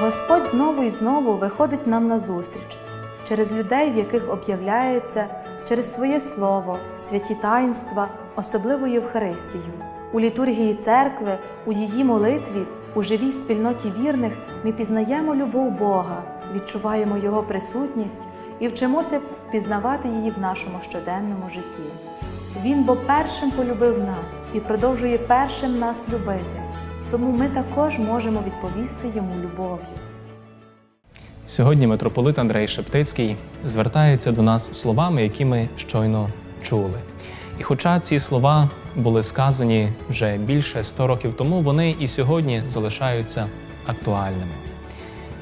Господь знову і знову виходить нам назустріч через людей, в яких об'являється, через своє слово, святі таїнства, особливо Євхаристію. У літургії церкви, у її молитві, у живій спільноті вірних ми пізнаємо любов Бога, відчуваємо Його присутність і вчимося впізнавати її в нашому щоденному житті. Він бо першим полюбив нас і продовжує першим нас любити, тому ми також можемо відповісти йому любов'ю. Сьогодні митрополит Андрей Шептицький звертається до нас словами, які ми щойно чули. І хоча ці слова були сказані вже більше 100 років тому, вони і сьогодні залишаються актуальними.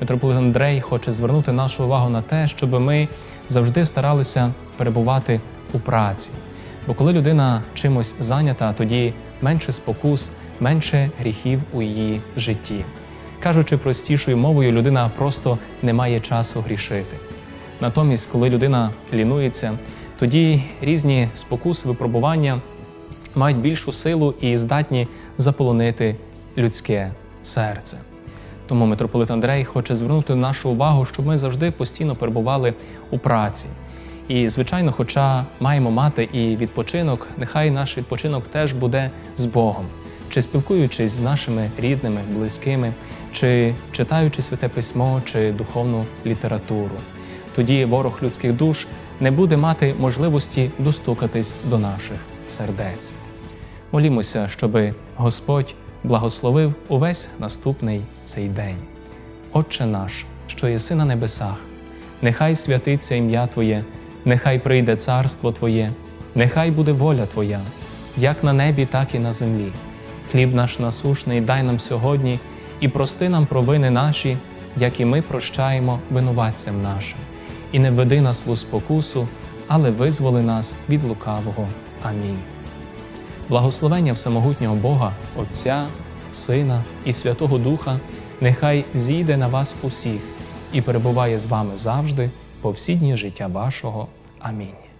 Митрополит Андрей хоче звернути нашу увагу на те, щоб ми завжди старалися перебувати у праці. Бо коли людина чимось зайнята, тоді менше спокус, менше гріхів у її житті. Кажучи простішою мовою, людина просто не має часу грішити. Натомість, коли людина лінується, тоді різні спокуси, випробування мають більшу силу і здатні заполонити людське серце. Тому митрополит Андрей хоче звернути нашу увагу, щоб ми завжди постійно перебували у праці. І, звичайно, хоча маємо мати і відпочинок, нехай наш відпочинок теж буде з Богом, чи спілкуючись з нашими рідними, близькими, чи читаючи святе письмо чи духовну літературу. Тоді ворог людських душ не буде мати можливості достукатись до наших сердець. Молімося, щоби Господь благословив увесь наступний цей день. Отче наш, що єси на небесах, нехай святиться ім'я Твоє, нехай прийде царство Твоє, нехай буде воля Твоя, як на небі, так і на землі. Хліб наш насушний дай нам сьогодні і прости нам провини наші, як і ми прощаємо винуватцям нашим. І не введи нас в у спокусу, але визволи нас від лукавого. Амінь. Благословення всемогутнього Бога, Отця, Сина і Святого Духа, нехай зійде на вас усіх і перебуває з вами завжди, по всі дні життя вашого. Амінь.